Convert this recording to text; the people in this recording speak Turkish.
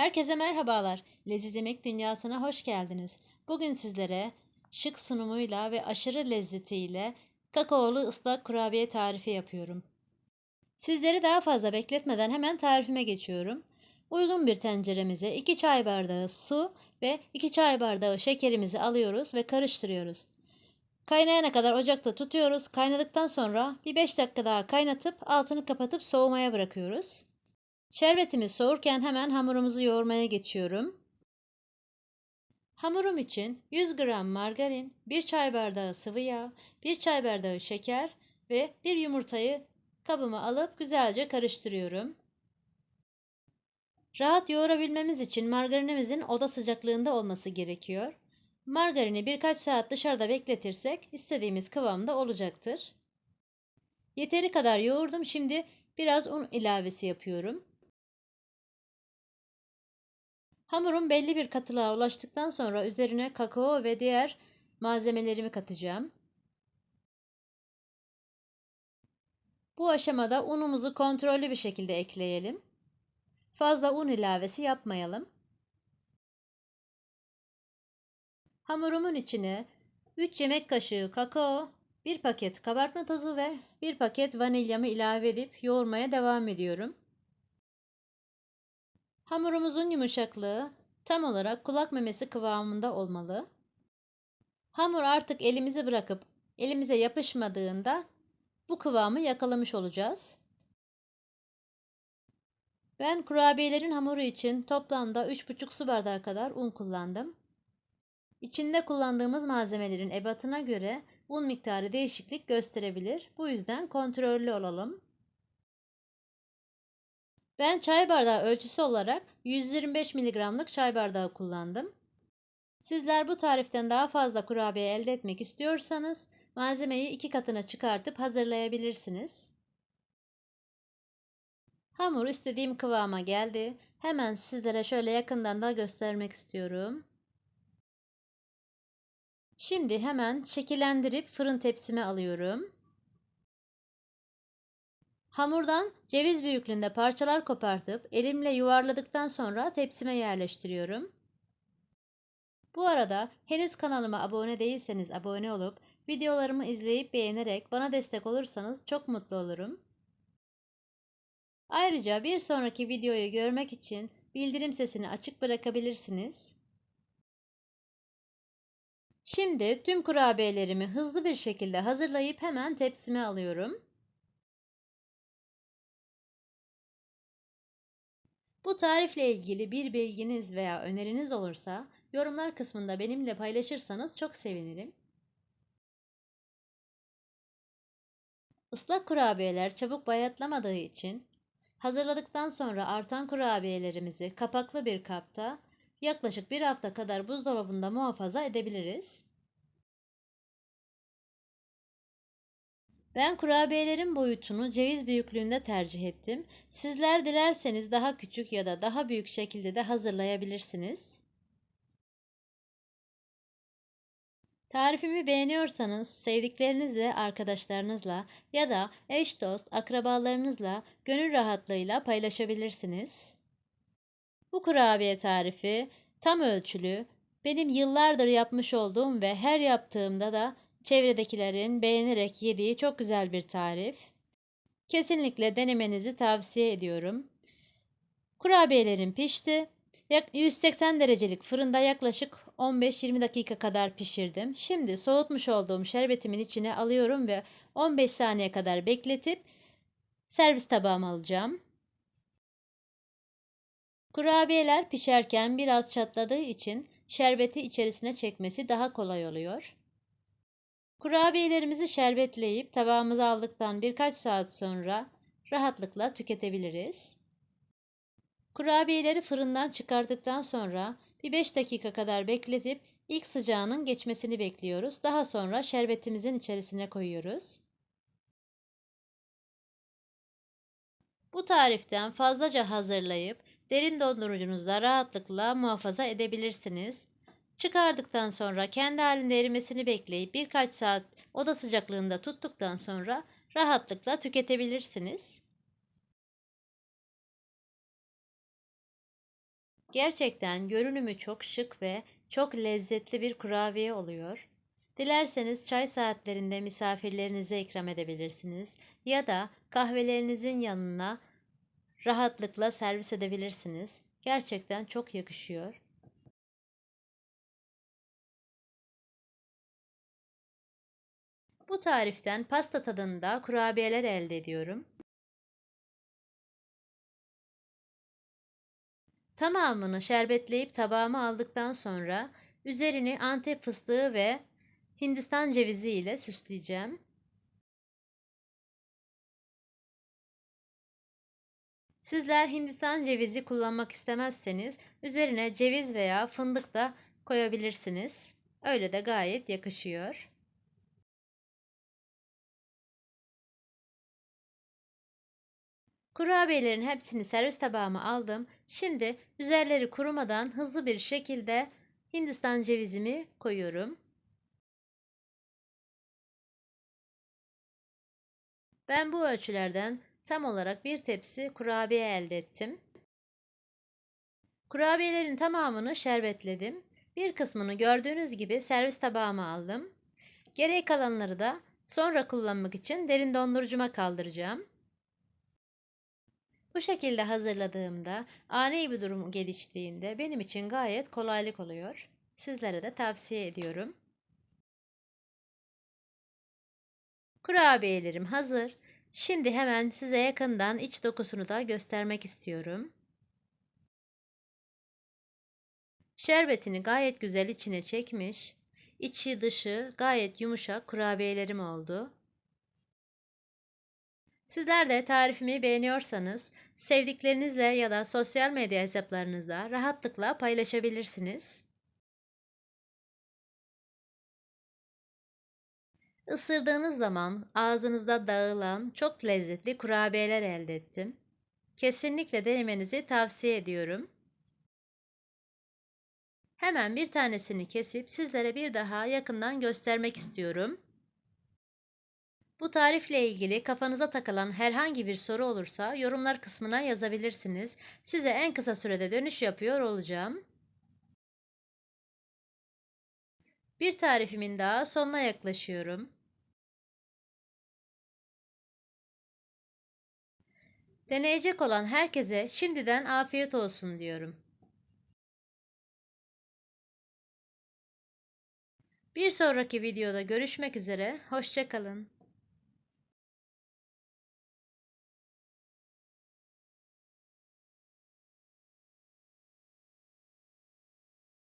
Herkese merhabalar. Leziz Yemek Dünyası'na hoş geldiniz. Bugün sizlere şık sunumuyla ve aşırı lezzetiyle kakaolu ıslak kurabiye tarifi yapıyorum. Sizleri daha fazla bekletmeden hemen tarifime geçiyorum. Uygun bir tenceremize 2 çay bardağı su ve 2 çay bardağı şekerimizi alıyoruz ve karıştırıyoruz. Kaynayana kadar ocakta tutuyoruz. Kaynadıktan sonra bir 5 dakika daha kaynatıp altını kapatıp soğumaya bırakıyoruz. Şerbetimiz soğurken hemen hamurumuzu yoğurmaya geçiyorum. Hamurum için 100 gram margarin, 1 çay bardağı sıvı yağ, 1 çay bardağı şeker ve 1 yumurtayı kabıma alıp güzelce karıştırıyorum. Rahat yoğurabilmemiz için margarinimizin oda sıcaklığında olması gerekiyor. Margarini birkaç saat dışarıda bekletirsek istediğimiz kıvamda olacaktır. Yeteri kadar yoğurdum. Şimdi biraz un ilavesi yapıyorum. Hamurum belli bir katılığa ulaştıktan sonra üzerine kakao ve diğer malzemelerimi katacağım. Bu aşamada unumuzu kontrollü bir şekilde ekleyelim. Fazla un ilavesi yapmayalım. Hamurumun içine 3 yemek kaşığı kakao, 1 paket kabartma tozu ve 1 paket vanilyamı ilave edip yoğurmaya devam ediyorum. Hamurumuzun yumuşaklığı tam olarak kulak memesi kıvamında olmalı. Hamur artık elimizi bırakıp elimize yapışmadığında bu kıvamı yakalamış olacağız. Ben kurabiyelerin hamuru için toplamda 3,5 su bardağı kadar un kullandım. İçinde kullandığımız malzemelerin ebatına göre un miktarı değişiklik gösterebilir. Bu yüzden kontrollü olalım. Ben çay bardağı ölçüsü olarak 125 mg'lık çay bardağı kullandım. Sizler bu tariften daha fazla kurabiye elde etmek istiyorsanız malzemeyi iki katına çıkartıp hazırlayabilirsiniz. Hamur istediğim kıvama geldi. Hemen sizlere şöyle yakından da göstermek istiyorum. Şimdi hemen şekillendirip fırın tepsime alıyorum. Hamurdan ceviz büyüklüğünde parçalar kopartıp elimle yuvarladıktan sonra tepsime yerleştiriyorum. Bu arada henüz kanalıma abone değilseniz abone olup videolarımı izleyip beğenerek bana destek olursanız çok mutlu olurum. Ayrıca bir sonraki videoyu görmek için bildirim sesini açık bırakabilirsiniz. Şimdi tüm kurabiyelerimi hızlı bir şekilde hazırlayıp hemen tepsime alıyorum. Bu tarifle ilgili bir bilginiz veya öneriniz olursa yorumlar kısmında benimle paylaşırsanız çok sevinirim. Islak kurabiyeler çabuk bayatlamadığı için hazırladıktan sonra artan kurabiyelerimizi kapaklı bir kapta yaklaşık bir hafta kadar buzdolabında muhafaza edebiliriz. Ben kurabiyelerin boyutunu ceviz büyüklüğünde tercih ettim. Sizler dilerseniz daha küçük ya da daha büyük şekilde de hazırlayabilirsiniz. Tarifimi beğeniyorsanız sevdiklerinizle, arkadaşlarınızla ya da eş dost, akrabalarınızla gönül rahatlığıyla paylaşabilirsiniz. Bu kurabiye tarifi tam ölçülü, benim yıllardır yapmış olduğum ve her yaptığımda da çevredekilerin beğenerek yediği çok güzel bir tarif. Kesinlikle denemenizi tavsiye ediyorum. Kurabiyelerim pişti. 180 derecelik fırında yaklaşık 15-20 dakika kadar pişirdim. Şimdi soğutmuş olduğum şerbetimin içine alıyorum ve 15 saniye kadar bekletip servis tabağıma alacağım. Kurabiyeler pişerken biraz çatladığı için şerbeti içerisine çekmesi daha kolay oluyor. Kurabiyelerimizi şerbetleyip tabağımıza aldıktan birkaç saat sonra rahatlıkla tüketebiliriz. Kurabiyeleri fırından çıkardıktan sonra bir 5 dakika kadar bekletip ilk sıcağının geçmesini bekliyoruz. Daha sonra şerbetimizin içerisine koyuyoruz. Bu tariften fazlaca hazırlayıp derin dondurucunuzda rahatlıkla muhafaza edebilirsiniz. Çıkardıktan sonra kendi halinde erimesini bekleyip birkaç saat oda sıcaklığında tuttuktan sonra rahatlıkla tüketebilirsiniz. Gerçekten görünümü çok şık ve çok lezzetli bir kurabiye oluyor. Dilerseniz çay saatlerinde misafirlerinize ikram edebilirsiniz ya da kahvelerinizin yanına rahatlıkla servis edebilirsiniz. Gerçekten çok yakışıyor. Bu tariften pasta tadında kurabiyeler elde ediyorum. Tamamını şerbetleyip tabağıma aldıktan sonra üzerini antep fıstığı ve hindistan cevizi ile süsleyeceğim. Sizler hindistan cevizi kullanmak istemezseniz üzerine ceviz veya fındık da koyabilirsiniz. Öyle de gayet yakışıyor. Kurabiyelerin hepsini servis tabağıma aldım. Şimdi üzerleri kurumadan hızlı bir şekilde Hindistan cevizimi koyuyorum. Ben bu ölçülerden tam olarak bir tepsi kurabiye elde ettim. Kurabiyelerin tamamını şerbetledim. Bir kısmını gördüğünüz gibi servis tabağıma aldım. Geriye kalanları da sonra kullanmak için derin dondurucuma kaldıracağım. Bu şekilde hazırladığımda ani bir durum geliştiğinde benim için gayet kolaylık oluyor. Sizlere de tavsiye ediyorum. Kurabiyelerim hazır. Şimdi hemen size yakından iç dokusunu da göstermek istiyorum. Şerbetini gayet güzel içine çekmiş. İçi dışı gayet yumuşak kurabiyelerim oldu. Sizler de tarifimi beğeniyorsanız sevdiklerinizle ya da sosyal medya hesaplarınızda rahatlıkla paylaşabilirsiniz. Isırdığınız zaman ağzınızda dağılan çok lezzetli kurabiyeler elde ettim. Kesinlikle denemenizi tavsiye ediyorum. Hemen bir tanesini kesip sizlere bir daha yakından göstermek istiyorum. Bu tarifle ilgili kafanıza takılan herhangi bir soru olursa yorumlar kısmına yazabilirsiniz. Size en kısa sürede dönüş yapıyor olacağım. Bir tarifimin daha sonuna yaklaşıyorum. Deneyecek olan herkese şimdiden afiyet olsun diyorum. Bir sonraki videoda görüşmek üzere, hoşçakalın.